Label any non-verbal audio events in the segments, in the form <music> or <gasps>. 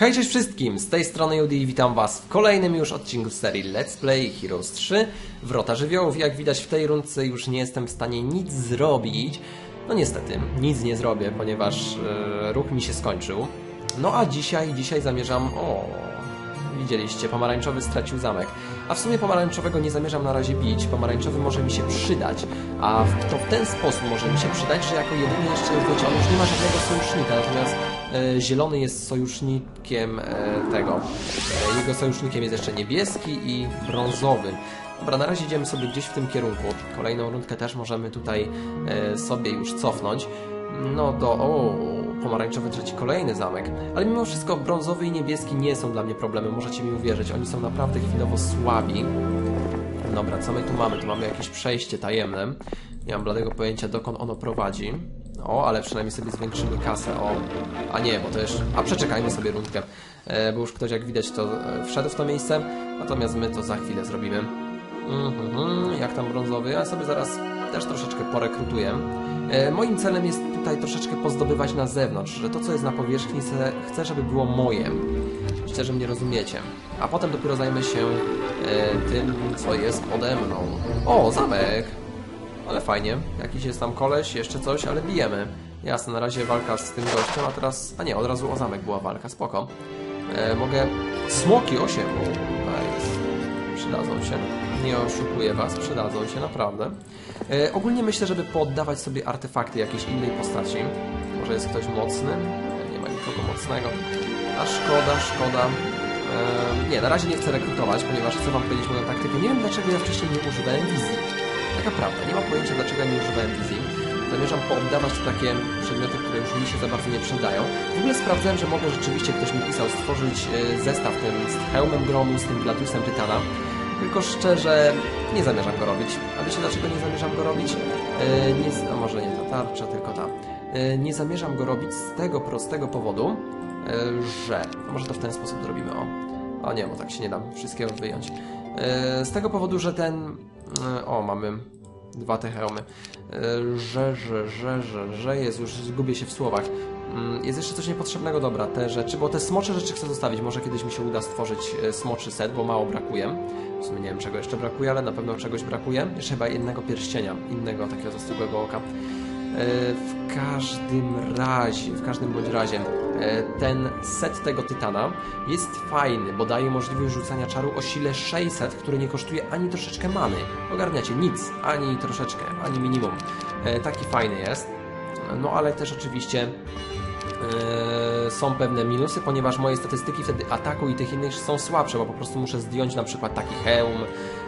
Hej, cześć wszystkim! Z tej strony Judy i witam Was w kolejnym już odcinku serii Let's Play Heroes 3 Wrota Żywiołów. Jak widać w tej rundce już nie jestem w stanie nic zrobić. No niestety, nic nie zrobię, ponieważ e, ruch mi się skończył. No a dzisiaj, dzisiaj zamierzam... O, widzieliście, pomarańczowy stracił zamek. A w sumie pomarańczowego nie zamierzam na razie bić. Pomarańczowy może mi się przydać. A to w ten sposób może mi się przydać, że jako jedyny jeszcze, wiecie, on już nie ma żadnego sojusznika, natomiast e, zielony jest sojusznikiem e, tego. E, jego sojusznikiem jest jeszcze niebieski i brązowy. Dobra, na razie idziemy sobie gdzieś w tym kierunku. Kolejną rundkę też możemy tutaj e, sobie już cofnąć. No do... O, pomarańczowy trzeci kolejny zamek. Ale mimo wszystko brązowy i niebieski nie są dla mnie problemem, możecie mi uwierzyć. Oni są naprawdę chwilowo słabi. Dobra, co my tu mamy? Tu mamy jakieś przejście tajemne. Nie mam bladego pojęcia, dokąd ono prowadzi. O, ale przynajmniej sobie zwiększymy kasę. O, a nie, bo to jeszcze... A przeczekajmy sobie rundkę. E, bo już ktoś, jak widać, to e, wszedł w to miejsce. Natomiast my to za chwilę zrobimy. Mhm, jak tam brązowy? Ja sobie zaraz też troszeczkę porekrutuję. E, moim celem jest tutaj troszeczkę pozdobywać na zewnątrz, że to, co jest na powierzchni, chcę, żeby było moje. Myślę, że mnie rozumiecie. A potem dopiero zajmę się e, tym, co jest pode mną. O, zamek! Ale fajnie. Jakiś jest tam koleś, jeszcze coś, ale bijemy. Jasne, na razie walka z tym gościem, a teraz... A nie, od razu o zamek była walka, spoko. E, mogę... Smoki 8. O, nice. Przydadzą się. Nie oszukuję was, przydadzą się, naprawdę. E, ogólnie myślę, żeby poddawać sobie artefakty jakiejś innej postaci. Może jest ktoś mocny? Nie ma nikogo mocnego. A szkoda, szkoda. E, nie, na razie nie chcę rekrutować, ponieważ chcę wam powiedzieć moją taktykę. Nie wiem dlaczego ja wcześniej nie używałem wizji. Taka prawda, nie mam pojęcia dlaczego ja nie używałem wizji. Zamierzam pooddawać takie przedmioty, które już mi się za bardzo nie przydają. W ogóle sprawdzałem, że mogę rzeczywiście, ktoś mi pisał, stworzyć e, zestaw ten z hełmem gromu, z tym Gladiusem Tytana. Tylko szczerze nie zamierzam go robić. A wiecie dlaczego nie zamierzam go robić? E, nie, a może nie ta tarcza, tylko ta. E, nie zamierzam go robić z tego prostego powodu, e, że... Może to w ten sposób zrobimy, o. O nie, bo tak się nie da wszystkiego wyjąć. Z tego powodu, że ten... o, mamy dwa te hełmy. Że, że, że, że, że już zgubię się w słowach. Mm, Jest jeszcze coś niepotrzebnego, dobra, te rzeczy, bo te smocze rzeczy chcę zostawić. Może kiedyś mi się uda stworzyć e, smoczy set, bo mało brakuje. W sumie nie wiem czego jeszcze brakuje, ale na pewno czegoś brakuje. Jeszcze chyba jednego pierścienia, innego takiego zastrugłego oka. E, W każdym razie, w każdym bądź razie, e, ten set tego tytana jest fajny, bo daje możliwość rzucania czaru o sile 600, który nie kosztuje ani troszeczkę many. Ogarniacie, nic, ani troszeczkę, ani minimum. Taki fajny jest. No ale też oczywiście są pewne minusy, ponieważ moje statystyki wtedy ataku i tych innych są słabsze, bo po prostu muszę zdjąć na przykład taki hełm,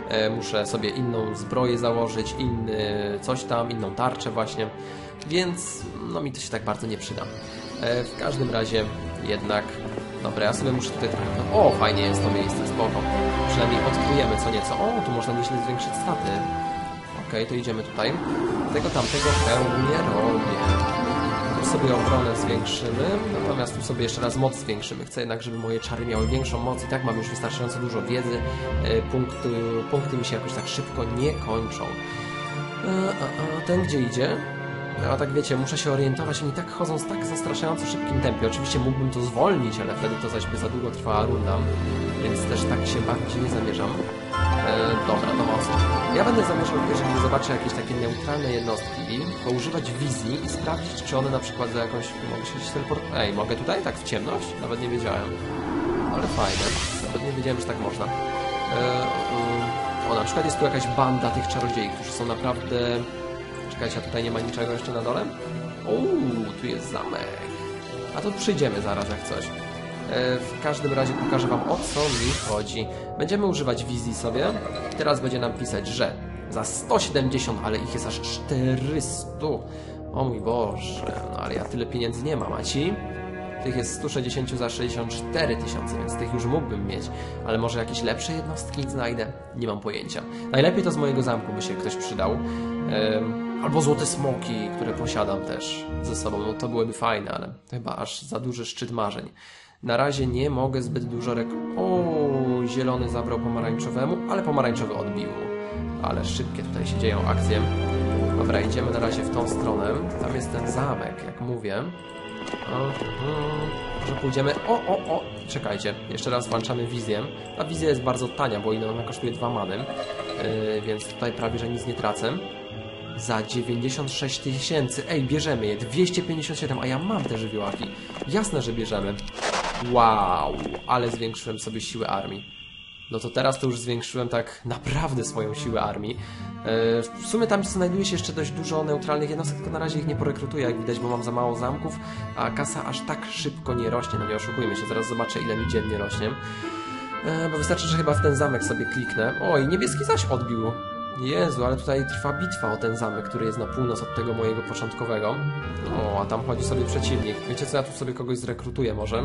e, muszę sobie inną zbroję założyć, inny coś tam, inną tarczę właśnie, więc no mi to się tak bardzo nie przyda. E, w każdym razie jednak, dobra, ja sobie muszę tutaj trochę... O, fajnie jest to miejsce, spoko. Przynajmniej odkryjemy co nieco. O, tu można nieźle zwiększyć staty. Okej, to idziemy tutaj. Tego tamtego hełmu nie robię. Sobie obronę zwiększymy, natomiast tu sobie jeszcze raz moc zwiększymy. Chcę jednak, żeby moje czary miały większą moc i tak mam już wystarczająco dużo wiedzy. E, Punkty, punkty mi się jakoś tak szybko nie kończą. E, A, a ten gdzie idzie? A tak wiecie, muszę się orientować, oni tak chodzą z tak zastraszająco szybkim tempie. Oczywiście mógłbym to zwolnić, ale wtedy to zaś by za długo trwała runda, więc też tak się bawić nie zamierzam. E, dobra, to mocno. Ja będę zamierzał, jeżeli zobaczę jakieś takie neutralne jednostki, poużywać wizji i sprawdzić, czy one na przykład za jakąś... Mogę się teleportować... Ej, mogę tutaj? Tak w ciemność? Nawet nie wiedziałem. Ale fajne. Nawet nie wiedziałem, że tak można. E, o, na przykład jest tu jakaś banda tych czarodziei, którzy są naprawdę... Czekajcie, a tutaj nie ma niczego jeszcze na dole? Uuu, tu jest zamek. A to przyjdziemy zaraz jak coś. E, W każdym razie pokażę Wam o co mi chodzi. Będziemy używać wizji sobie. Teraz będzie nam pisać, że za 170, ale ich jest aż 400. O mój Boże, no ale ja tyle pieniędzy nie mam, a ci? Tych jest 160 za 64 tysiące, więc tych już mógłbym mieć. Ale może jakieś lepsze jednostki znajdę? Nie mam pojęcia. Najlepiej to z mojego zamku by się ktoś przydał. Albo złote smoki, które posiadam też ze sobą. No to byłyby fajne, ale chyba aż za duży szczyt marzeń. Na razie nie mogę zbyt dużo rek... zielony zabrał pomarańczowemu, ale pomarańczowy odbił. Ale szybkie tutaj się dzieją akcje. Dobra, idziemy na razie w tą stronę. Tam jest ten zamek, jak mówię. O, mhm. Może pójdziemy... O, o, o! Czekajcie, jeszcze raz włączamy wizję. A wizja jest bardzo tania, bo ile ona kosztuje 2 many. Yy, więc tutaj prawie, że nic nie tracę. Za 96 tysięcy. Ej, bierzemy je. 257, a ja mam te żywiołaki. Jasne, że bierzemy. Wow, ale zwiększyłem sobie siłę armii. No to teraz to już zwiększyłem tak naprawdę swoją siłę armii. E, W sumie tam znajduje się jeszcze dość dużo neutralnych jednostek, tylko na razie ich nie porekrutuję, jak widać, bo mam za mało zamków, a kasa aż tak szybko nie rośnie, no nie oszukujmy się, zaraz zobaczę ile mi dziennie rośnie. E, Bo wystarczy, że chyba w ten zamek sobie kliknę. Oj, niebieski zaś odbił. Jezu, ale tutaj trwa bitwa o ten zamek, który jest na północ od tego mojego początkowego. O, a tam chodzi sobie przeciwnik. Wiecie co, ja tu sobie kogoś zrekrutuję może?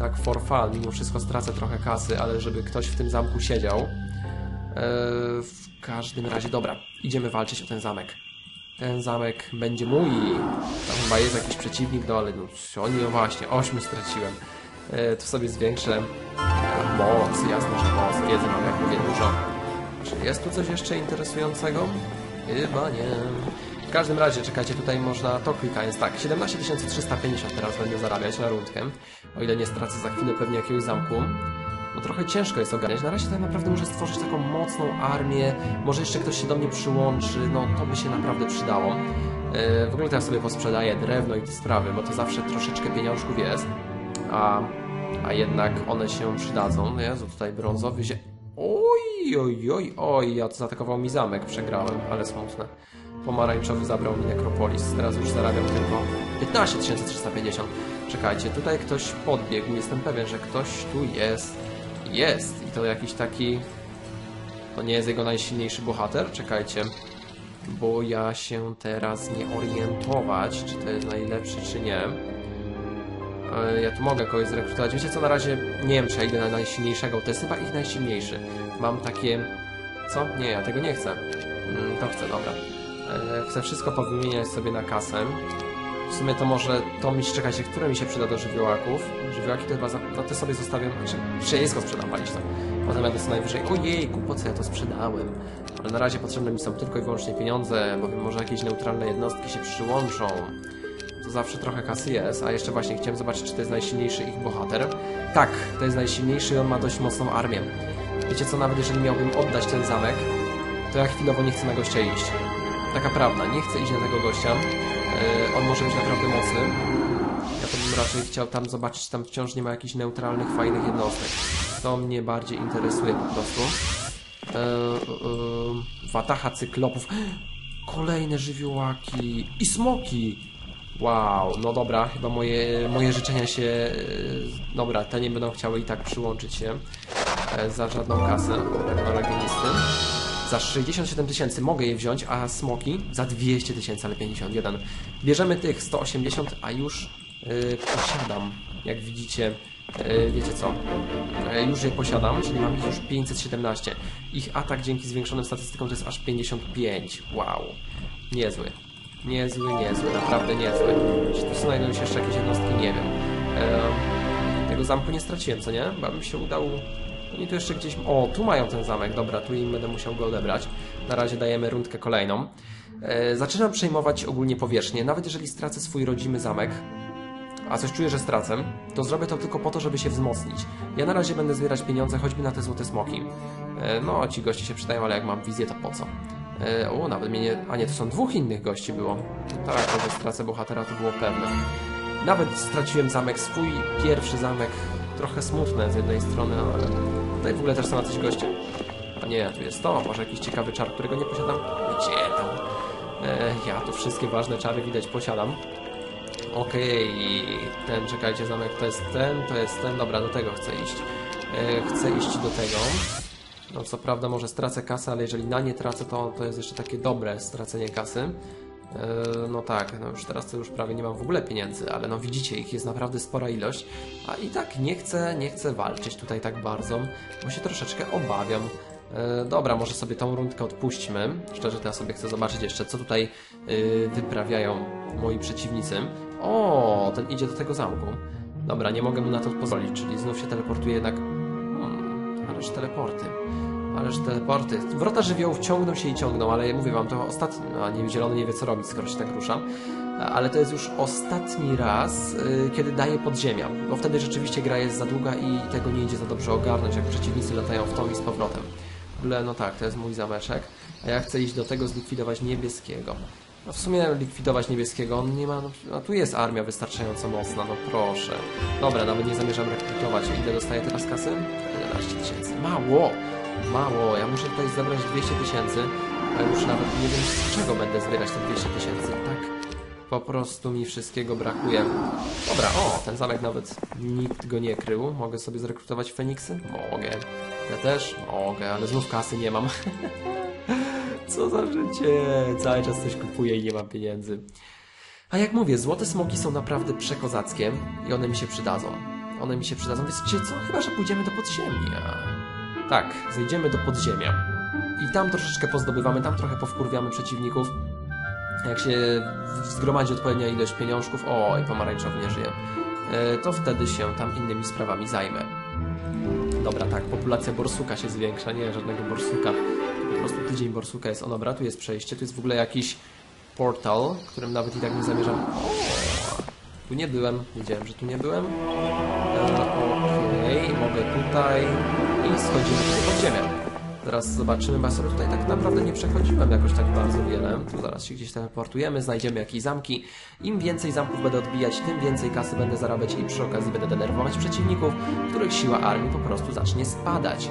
Tak for fun, mimo wszystko stracę trochę kasy, ale żeby ktoś w tym zamku siedział. Eee, w każdym razie, dobra, idziemy walczyć o ten zamek. Ten zamek będzie mój. Tam chyba jest jakiś przeciwnik, no ale no, oni, no właśnie, ośmiu straciłem. Eee, sobie zwiększę moc, jasne, że moc, wiedzy mam jak mówię dużo. Czy jest tu coś jeszcze interesującego? Chyba nie. W każdym razie, czekajcie, tutaj można to klikając tak. 17 350 teraz będę zarabiać na rundkę. O ile nie stracę za chwilę pewnie jakiegoś zamku. No trochę ciężko jest ogarniać. Na razie tak naprawdę muszę stworzyć taką mocną armię. Może jeszcze ktoś się do mnie przyłączy. No to by się naprawdę przydało. Yy, w ogóle teraz sobie posprzedaję drewno i te sprawy, bo to zawsze troszeczkę pieniążków jest. A, a jednak one się przydadzą. No Jezu, tutaj brązowy się... Oj, oj, oj, oj, ja zaatakował mi zamek, przegrałem, ale smutne. Pomarańczowy zabrał mi Nekropolis, teraz już zarabiam tylko 15 350. Czekajcie, tutaj ktoś podbiegł, jestem pewien, że ktoś tu jest. Jest! I to jakiś taki... To nie jest jego najsilniejszy bohater? Czekajcie. Bo ja się teraz nie orientować, czy to jest najlepszy, czy nie. E, Ja tu mogę kogoś zrekrutować. Wiecie co, na razie nie wiem, czy ja idę na najsilniejszego. To jest chyba ich najsilniejszy. Mam takie... Co? Nie, ja tego nie chcę. Mm, To chcę, dobra. E, Chcę wszystko powymieniać sobie na kasę. W sumie to może to mi czekajcie, które mi się przyda do żywiołaków. Żywiołaki to chyba, za, no te sobie zostawiam, znaczy wszystko sprzedam, palić to. Potem będę co najwyżej, ojejku, po co ja to sprzedałem? Ale na razie potrzebne mi są tylko i wyłącznie pieniądze, bo może jakieś neutralne jednostki się przyłączą. To zawsze trochę kasy jest, a jeszcze właśnie chciałem zobaczyć, czy to jest najsilniejszy ich bohater. Tak, to jest najsilniejszy i on ma dość mocną armię. Wiecie co, nawet jeżeli miałbym oddać ten zamek, to ja chwilowo nie chcę na gościa iść. Taka prawda, nie chcę iść na tego gościa. Yy, on może być naprawdę mocny. Ja to bym raczej chciał tam zobaczyć, tam wciąż nie ma jakichś neutralnych, fajnych jednostek. To mnie bardziej interesuje po prostu. Yy, yy, cyklopów. <gasps> Kolejne żywiołaki i smoki. Wow, no dobra, chyba moje, moje życzenia się... Dobra, te nie będą chciały i tak przyłączyć się za żadną kasę do legionisty. Za 67 tysięcy mogę je wziąć, a smoki za 200 tysięcy, ale 51. Bierzemy tych 180, a już yy, posiadam, jak widzicie, yy, wiecie co, yy, już je posiadam, czyli mam ich już 517. Ich atak dzięki zwiększonym statystykom to jest aż 55. Wow, niezły. Niezły, niezły, naprawdę niezły. Czy tu znajdują się jeszcze jakieś jednostki? Nie wiem. Yy, tego zamku nie straciłem, co nie? Bo mi się udało oni tu jeszcze gdzieś... O, tu mają ten zamek. Dobra, tu im będę musiał go odebrać. Na razie dajemy rundkę kolejną. E, zaczynam przejmować ogólnie powierzchnię. Nawet jeżeli stracę swój rodzimy zamek, a coś czuję, że stracę, to zrobię to tylko po to, żeby się wzmocnić. Ja na razie będę zbierać pieniądze, choćby na te złote smoki. E, no, ci goście się przydają, ale jak mam wizję, to po co? E, o, nawet mnie nie... A nie, to są dwóch innych gości było. Tak, to, że stracę bohatera, to było pewne. Nawet straciłem zamek, swój pierwszy zamek. Trochę smutne z jednej strony, ale tutaj w ogóle też są jacyś goście. A nie, tu jest to, może jakiś ciekawy czar, którego nie posiadam. Gdzie tam? E, ja tu wszystkie ważne czary widać posiadam. Okej, ten, czekajcie, zamek to jest ten, to jest ten, dobra, do tego chcę iść. E, chcę iść do tego. No co prawda może stracę kasę, ale jeżeli na nie tracę, to, to jest jeszcze takie dobre stracenie kasy. E, No tak, no już teraz to już prawie nie mam w ogóle pieniędzy, ale no widzicie, ich jest naprawdę spora ilość, a i tak nie chcę, nie chcę walczyć tutaj tak bardzo, bo się troszeczkę obawiam. E, Dobra, może sobie tą rundkę odpuśćmy. Szczerze, to ja sobie chcę zobaczyć jeszcze, co tutaj e, wyprawiają moi przeciwnicy. O, ten idzie do tego zamku. Dobra, nie mogę mu na to pozwolić, czyli znów się teleportuje jednak... Hmm, ależ teleporty. Ależ teleporty. Wrota żywiołów ciągną się i ciągną, ale mówię wam, to ostatni... No, nie, zielony nie wie co robić, skoro się tak ruszam. Ale to jest już ostatni raz, yy, kiedy daje podziemia. Bo wtedy rzeczywiście gra jest za długa i tego nie idzie za dobrze ogarnąć, jak przeciwnicy latają w tą i z powrotem. W ogóle, no tak, to jest mój zameczek. A ja chcę iść do tego zlikwidować niebieskiego. No w sumie likwidować niebieskiego, on nie ma... No tu jest armia wystarczająco mocna, no proszę. Dobra, nawet nie zamierzam rekrutować. Ile dostaję teraz kasy? 11 tysięcy. Mało! Mało, ja muszę tutaj zebrać 200 tysięcy, a już nawet nie wiem z czego będę zbierać te 200 tysięcy. Tak po prostu mi wszystkiego brakuje. Dobra, o, ten zamek nawet nikt go nie krył. Mogę sobie zrekrutować Feniksy? Mogę. Ja też? Mogę, ale znów kasy nie mam. <laughs> Co za życie! Cały czas coś kupuję i nie mam pieniędzy. A jak mówię, złote smoki są naprawdę przekozackie i one mi się przydadzą. One mi się przydadzą. Wiecie co? Chyba, że pójdziemy do podziemia. Tak, zejdziemy do podziemia. I tam troszeczkę pozdobywamy, tam trochę powkurwiamy przeciwników. Jak się zgromadzi odpowiednia ilość pieniążków, o, i pomarańczowy nie żyje, e, to wtedy się tam innymi sprawami zajmę. Dobra, tak, populacja borsuka się zwiększa, nie, żadnego borsuka. Po prostu tydzień borsuka jest, ono dobra, tu jest przejście, tu jest w ogóle jakiś portal, którym nawet i tak nie zamierzam... Tu nie byłem, wiedziałem, że tu nie byłem. Okej, mogę tutaj i schodzimy tutaj pod ziemię. Zaraz zobaczymy, bo ja sobie tutaj tak naprawdę nie przechodziłem jakoś tak bardzo wiele. Tu zaraz się gdzieś teleportujemy, znajdziemy jakieś zamki. Im więcej zamków będę odbijać, tym więcej kasy będę zarabiać i przy okazji będę denerwować przeciwników, których siła armii po prostu zacznie spadać.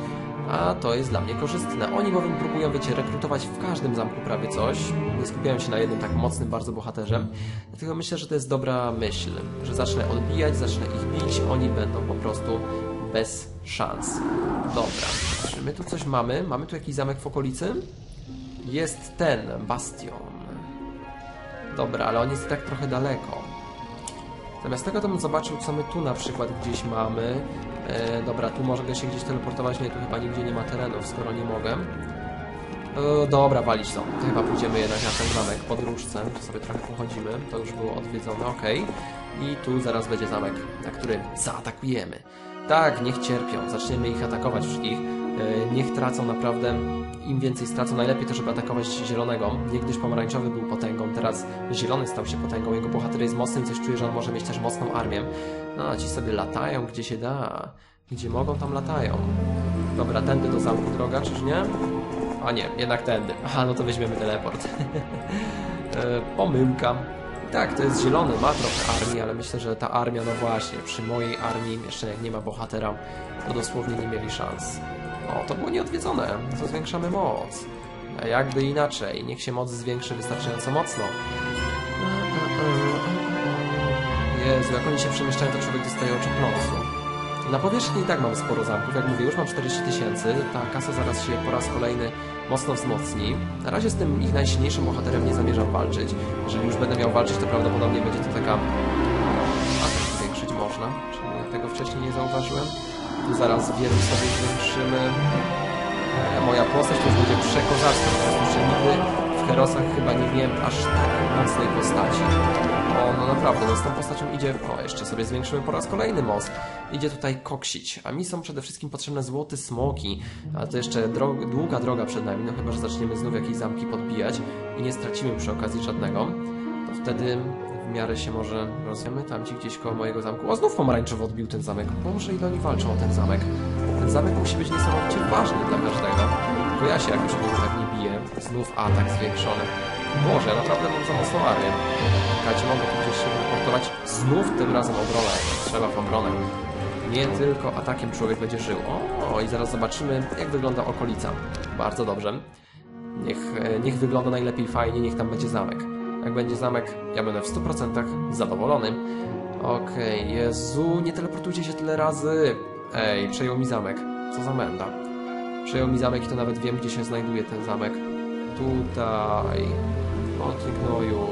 A to jest dla mnie korzystne. Oni bowiem próbują, wiecie, rekrutować w każdym zamku prawie coś. Nie skupiają się na jednym tak mocnym bardzo bohaterze. Dlatego myślę, że to jest dobra myśl, że zacznę odbijać, zacznę ich bić, oni będą po prostu bez szans. Dobra, czy my tu coś mamy? Mamy tu jakiś zamek w okolicy? Jest ten, bastion. Dobra, ale on jest tak trochę daleko. Zamiast tego to bym zobaczył, co my tu na przykład gdzieś mamy. E, dobra, tu mogę się gdzieś teleportować. Nie, tu chyba nigdzie nie ma terenów, skoro nie mogę. E, dobra, walić to. Chyba pójdziemy jednak na ten zamek pod różce. Tu sobie trochę pochodzimy. To już było odwiedzone, ok. I tu zaraz będzie zamek, na który zaatakujemy. Tak, niech cierpią. Zaczniemy ich atakować wszystkich. E, niech tracą naprawdę, im więcej stracą, najlepiej to, żeby atakować zielonego. Niegdyś pomarańczowy był potęgą, teraz zielony stał się potęgą. Jego bohater jest mocny i coś czuje, że on może mieć też mocną armię. No, ci sobie latają, gdzie się da. Gdzie mogą, tam latają. Dobra, tędy do zamku droga, czyż nie? A nie, jednak tędy. Aha, no to weźmiemy teleport. <laughs> e, pomyłka. Tak, to jest zielony, ma trochę armii, ale myślę, że ta armia, no właśnie, przy mojej armii, jeszcze jak nie ma bohatera, to dosłownie nie mieli szans. O, to było nieodwiedzone, to zwiększamy moc. A jakby inaczej, niech się moc zwiększy wystarczająco mocno. Jezu, jak oni się przemieszczają, to człowiek dostaje oczopląsu. Na powierzchni i tak mam sporo zamków, jak mówię, już mam 40 tysięcy, ta kasa zaraz się po raz kolejny mocno wzmocni. Na razie z tym ich najsilniejszym bohaterem nie zamierzam walczyć. Jeżeli już będę miał walczyć, to prawdopodobnie będzie to taka... A zwiększyć można, czyli ja tego wcześniej nie zauważyłem. Tu zaraz wielu sobie zwiększymy. E, moja postać to będzie przekozacka, prostu, że nigdy w Herosach chyba nie miałem aż tak mocnej postaci. O, no naprawdę, no z tą postacią idzie... O, jeszcze sobie zwiększymy po raz kolejny most. Idzie tutaj koksić, a mi są przede wszystkim potrzebne złote smoki, a to jeszcze długa droga przed nami, no chyba, że zaczniemy znów jakieś zamki podbijać i nie stracimy przy okazji żadnego, to wtedy w miarę się może rozwiemy tam ci gdzieś koło mojego zamku. O, znów pomarańczowo odbił ten zamek. Boże, ile oni walczą o ten zamek. Ten zamek musi być niesamowicie ważny dla każdego. Tylko ja się jakoś nie tak nie biję. Znów atak zwiększony. Boże, naprawdę mam za mocną armię. Mogę tu gdzieś się wyportować. Znów tym razem obronę. Trzeba w obronę. Nie tylko atakiem człowiek będzie żył. O, i zaraz zobaczymy, jak wygląda okolica. Bardzo dobrze. Niech, e, niech wygląda najlepiej fajnie, niech tam będzie zamek. Jak będzie zamek, ja będę w 100% zadowolony. Okej, okay, Jezu, nie teleportujcie się tyle razy. Ej, przejął mi zamek. Co za menda. Przejął mi zamek i to nawet wiem, gdzie się znajduje ten zamek. Tutaj. Ty gnoju.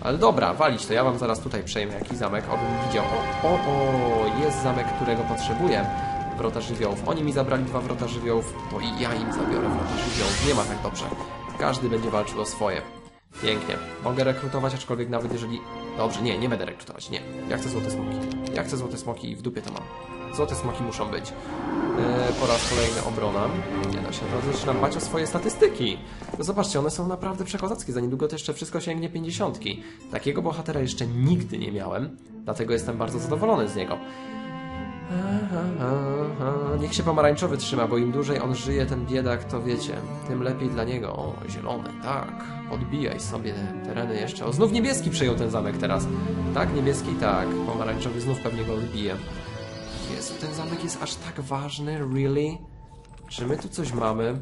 Ale dobra, walić to. Ja wam zaraz tutaj przejmę jakiś zamek, obym widział. O, o, o, jest zamek, którego potrzebuję. Wrota żywiołów. Oni mi zabrali dwa wrota żywiołów, to i ja im zabiorę wrota żywiołów. Nie ma tak dobrze. Każdy będzie walczył o swoje. Pięknie. Mogę rekrutować, aczkolwiek nawet jeżeli... Dobrze, nie, nie będę rekrutować, nie. Ja chcę złote smoki. Ja chcę złote smoki i w dupie to mam. Złote smoki muszą być. Eee, po raz kolejny obrona. Nie da się, to zaczynam bać o swoje statystyki. No zobaczcie, one są naprawdę przekozackie. Za niedługo to jeszcze wszystko sięgnie pięćdziesiątki. Takiego bohatera jeszcze nigdy nie miałem, dlatego jestem bardzo zadowolony z niego. Aha, aha. Niech się pomarańczowy trzyma, bo im dłużej on żyje, ten biedak, to wiecie, tym lepiej dla niego. O, zielony, tak. Podbijaj sobie tereny jeszcze. O, znów niebieski przejął ten zamek teraz. Tak, niebieski, tak. Pomarańczowy znów pewnie go odbije. Jezu, ten zamek jest aż tak ważny, really? Czy my tu coś mamy?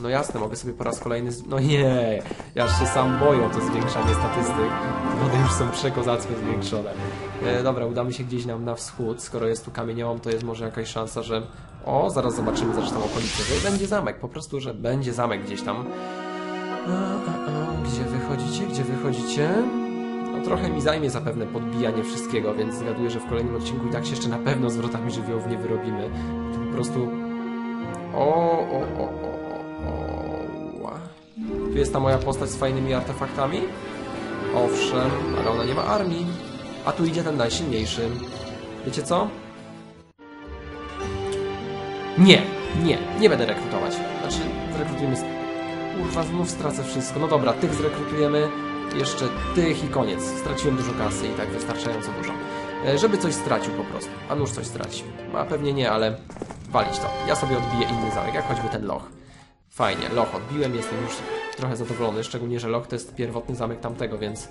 No jasne, mogę sobie po raz kolejny... No nie, ja się sam boję o to zwiększanie statystyk. One już są przekozacko zwiększone. E, dobra, udamy się gdzieś nam na wschód. Skoro jest tu kamieniołom, to jest może jakaś szansa, że... O, zaraz zobaczymy zresztą okolice, że będzie zamek. Po prostu, że będzie zamek gdzieś tam. A, a, a, gdzie wychodzicie? Gdzie wychodzicie? No trochę mi zajmie zapewne podbijanie wszystkiego, więc zgaduję, że w kolejnym odcinku i tak się jeszcze na pewno z wrotami żywiołów nie wyrobimy. To po prostu... O, o, o, o, o. Tu jest ta moja postać z fajnymi artefaktami? Owszem, ale ona nie ma armii. A tu idzie ten najsilniejszy. Wiecie co? Nie, nie, nie będę rekrutować. Znaczy, zrekrutujemy... Kurwa, znów stracę wszystko. No dobra, tych zrekrutujemy, jeszcze tych i koniec. Straciłem dużo kasy i tak wystarczająco dużo. E, Żeby coś stracił po prostu. A nuż coś straci. A pewnie nie, ale walić to. Ja sobie odbiję inny zamek, jak choćby ten loch. Fajnie, loch odbiłem, jestem już trochę zadowolony, szczególnie, że loch to jest pierwotny zamek tamtego, więc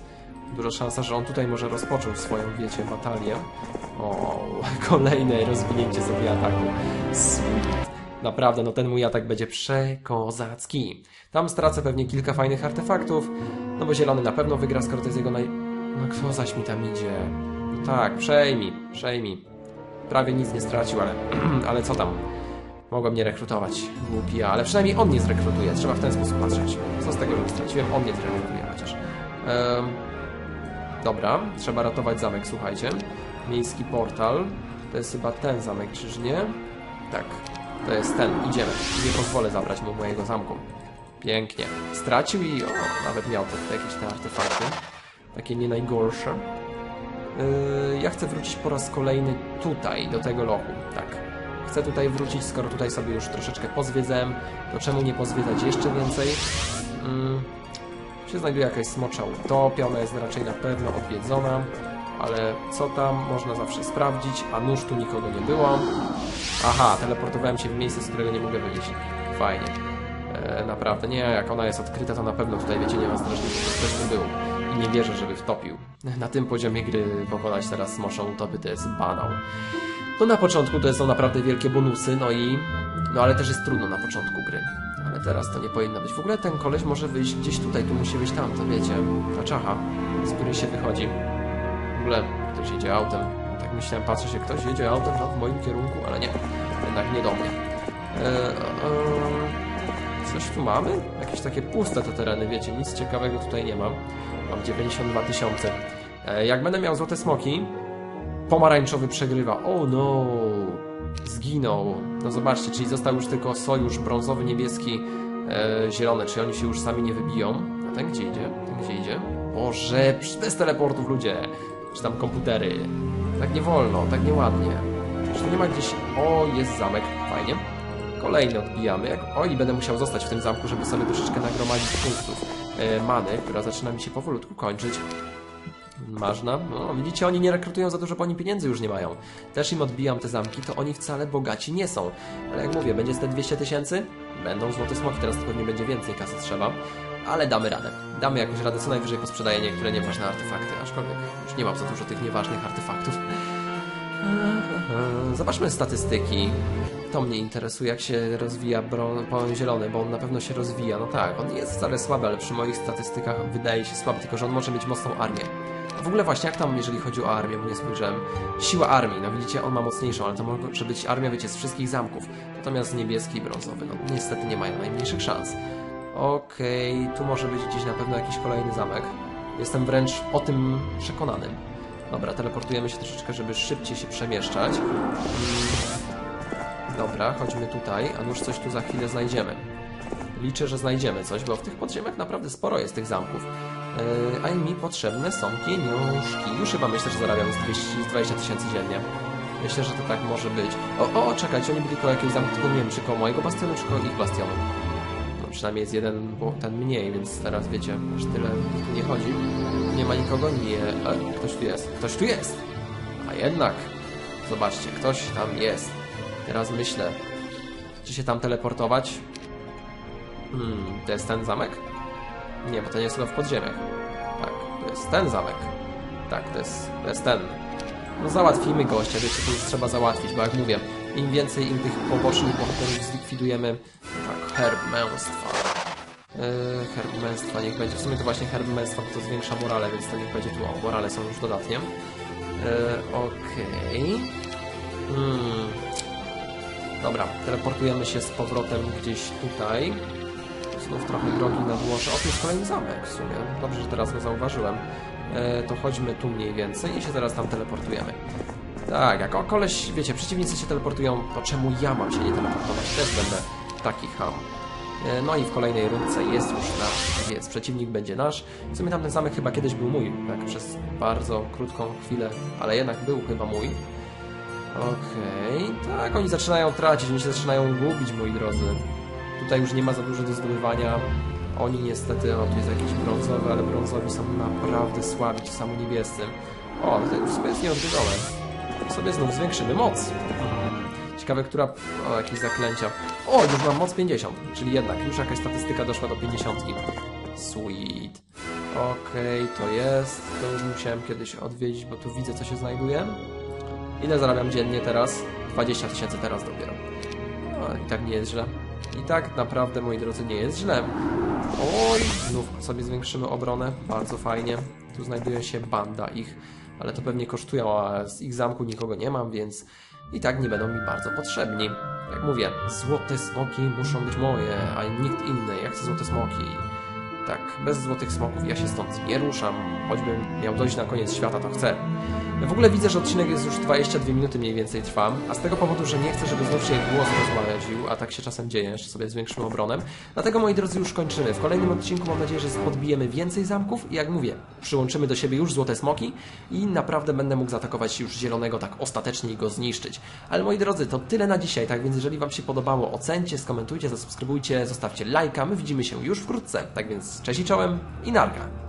duża szansa, że on tutaj może rozpoczął swoją, wiecie, batalię. O, <laughs> kolejne rozwinięcie sobie ataku. Sweet. Naprawdę, no ten mój atak będzie przekozacki. Tam stracę pewnie kilka fajnych artefaktów, no bo zielony na pewno wygra, skoro to jest jego naj... No kto zaś mi tam idzie? No tak, przejmij, przejmij. Prawie nic nie stracił, ale, <clears throat> ale co tam? Mogłem mnie rekrutować, głupi ja, ale przynajmniej on nie zrekrutuje, trzeba w ten sposób patrzeć. Co z tego, że straciłem? On nie zrekrutuje chociaż. Ehm, dobra, trzeba ratować zamek, słuchajcie. Miejski portal, to jest chyba ten zamek, czyż nie? Tak, to jest ten, idziemy. Nie pozwolę zabrać mu mojego zamku. Pięknie. Stracił i o, nawet miał te, jakieś te artefakty. Takie nie najgorsze. Yy, ja chcę wrócić po raz kolejny tutaj, do tego lochu. Tak. Chcę tutaj wrócić, skoro tutaj sobie już troszeczkę pozwiedzałem, to czemu nie pozwiedzać jeszcze więcej? Yy, się znajduje jakaś smocza utopia, ona jest raczej na pewno odwiedzona, ale co tam, można zawsze sprawdzić, a nóż tu nikogo nie było. Aha, teleportowałem się w miejsce, z którego nie mogę wyjść. Fajnie. Naprawdę, nie, jak ona jest odkryta, to na pewno tutaj, wiecie, nie ma strażników, to też nie był. I nie wierzę, żeby wtopił. Na tym poziomie gry pokonać teraz smoczą utopy to jest banał. No na początku to są naprawdę wielkie bonusy, no i... No ale też jest trudno na początku gry. Ale teraz to nie powinno być. W ogóle ten koleś może wyjść gdzieś tutaj, tu musi być tam, to wiecie. Ta czacha, z której się wychodzi. W ogóle ktoś jedzie autem. Tak myślałem, patrzę się, ktoś jedzie autem w moim kierunku, ale nie. Jednak nie do mnie. E, e, coś tu mamy? Jakieś takie puste te tereny, wiecie, nic ciekawego tutaj nie mam. Mam 92 tysiące. E, jak będę miał złote smoki, pomarańczowy przegrywa. Oh no! Zginął. No zobaczcie, czyli został już tylko sojusz brązowy, niebieski, e, zielony. Czy oni się już sami nie wybiją? A ten gdzie idzie? Ten gdzie idzie? Boże, bez teleportów ludzie! Czy tam komputery? Tak nie wolno, tak nieładnie. Czy tu nie ma gdzieś... O, jest zamek. Fajnie. Kolejny odbijamy. Jak... O, będę musiał zostać w tym zamku, żeby sobie troszeczkę nagromadzić punktów e, many, która zaczyna mi się powolutku kończyć. Marzna. No, widzicie, oni nie rekrutują za dużo, bo oni pieniędzy już nie mają. Też im odbijam te zamki, to oni wcale bogaci nie są. Ale jak mówię, będzie z te 200 tysięcy? Będą złote smoki, teraz to pewnie będzie więcej kasy trzeba. Ale damy radę. Damy jakąś radę, co najwyżej posprzedaję niektóre nieważne artefakty, aczkolwiek już nie mam za dużo tych nieważnych artefaktów. Zobaczmy statystyki. To mnie interesuje, jak się rozwija brą- zielony, bo on na pewno się rozwija. No tak, on jest wcale słaby, ale przy moich statystykach wydaje się słaby, tylko że on może mieć mocną armię. W ogóle właśnie, jak tam, jeżeli chodzi o armię, bo nie spojrzałem. Siła armii, no widzicie, on ma mocniejszą, ale to może być armia, wiecie, z wszystkich zamków. Natomiast niebieski i brązowy, no niestety nie mają najmniejszych szans. Okej, tu może być gdzieś na pewno jakiś kolejny zamek. Jestem wręcz o tym przekonany. Dobra, teleportujemy się troszeczkę, żeby szybciej się przemieszczać. Dobra, chodźmy tutaj, a nuż coś tu za chwilę znajdziemy. Liczę, że znajdziemy coś, bo w tych podziemiach naprawdę sporo jest tych zamków. Yy, a mi potrzebne są pieniążki. Już chyba myślę, że zarabiam z 220 tysięcy dziennie. Myślę, że to tak może być. O, o, czekajcie, oni byli koło jakiegoś zamku, tylko nie wiem, czy koło mojego bastionu, czy koło ich bastionu. No przynajmniej jest jeden, bo ten mniej, więc teraz wiecie, aż tyle nie chodzi. Nie ma nikogo? Nie. E, ktoś tu jest. Ktoś tu jest! A jednak, zobaczcie, ktoś tam jest. Teraz myślę, czy się tam teleportować? Hmm, to jest ten zamek? Nie, bo to nie jest chyba w podziemiach. Tak, to jest ten zamek. Tak, to jest, to jest ten. No załatwimy gościa, wiecie, to już trzeba załatwić, bo jak mówię, im więcej im tych pobocznych bohaterów zlikwidujemy, tak, herb męstwa. Yy, herb męstwa niech będzie, w sumie to właśnie herb męstwa, bo to zwiększa morale, więc to niech będzie tu, o, morale są już dodatnie. Yy, Okej. Hmm. Dobra, teleportujemy się z powrotem gdzieś tutaj. Znów trochę drogi na dłuższe. O, jest kolejny zamek w sumie. Dobrze, że teraz go zauważyłem. E, to chodźmy tu mniej więcej i się teraz tam teleportujemy. Tak, jak o koleś, wiecie, przeciwnicy się teleportują, to czemu ja mam się nie teleportować? Też będę taki ham. E, no i w kolejnej rundce jest już nasz, więc przeciwnik będzie nasz. W sumie tamten zamek chyba kiedyś był mój, tak przez bardzo krótką chwilę, ale jednak był chyba mój. Okej, tak, oni zaczynają tracić, oni się zaczynają gubić, moi drodzy. Tutaj już nie ma za dużo do zdobywania. Oni niestety, o tu jest jakiś brązowy, ale brązowi są naprawdę słabi, ci samo niebiescy. O, to już sobie jest nieodbieżone. Sobie znów zwiększymy moc. Ciekawe, która... O, jakieś zaklęcia. O, już mam moc 50, czyli jednak już jakaś statystyka doszła do 50. Sweet. Okej, to jest. To już musiałem kiedyś odwiedzić, bo tu widzę, co się znajduje. Ile zarabiam dziennie teraz? 20 tysięcy teraz dopiero. No, i tak nie jest źle. I tak naprawdę, moi drodzy, nie jest źle. Oj, znów sobie zwiększymy obronę. Bardzo fajnie. Tu znajduje się banda ich, ale to pewnie kosztują, a z ich zamku nikogo nie mam, więc i tak nie będą mi bardzo potrzebni. Jak mówię, złote smoki muszą być moje, a nikt inny. Ja chcę złote smoki. Tak, bez złotych smoków ja się stąd nie ruszam. Choćbym miał dojść na koniec świata, to chcę. W ogóle widzę, że odcinek jest już 22 minuty mniej więcej trwa, a z tego powodu, że nie chcę, żeby znów się głos rozmawiał, a tak się czasem dzieje, jeszcze sobie zwiększymy obronę. Dlatego, moi drodzy, już kończymy. W kolejnym odcinku mam nadzieję, że podbijemy więcej zamków i jak mówię, przyłączymy do siebie już złote smoki i naprawdę będę mógł zaatakować już zielonego tak ostatecznie i go zniszczyć. Ale moi drodzy, to tyle na dzisiaj, tak więc jeżeli Wam się podobało, ocencie, skomentujcie, zasubskrybujcie, zostawcie lajka, my widzimy się już wkrótce. Tak więc cześć i czołem i narka!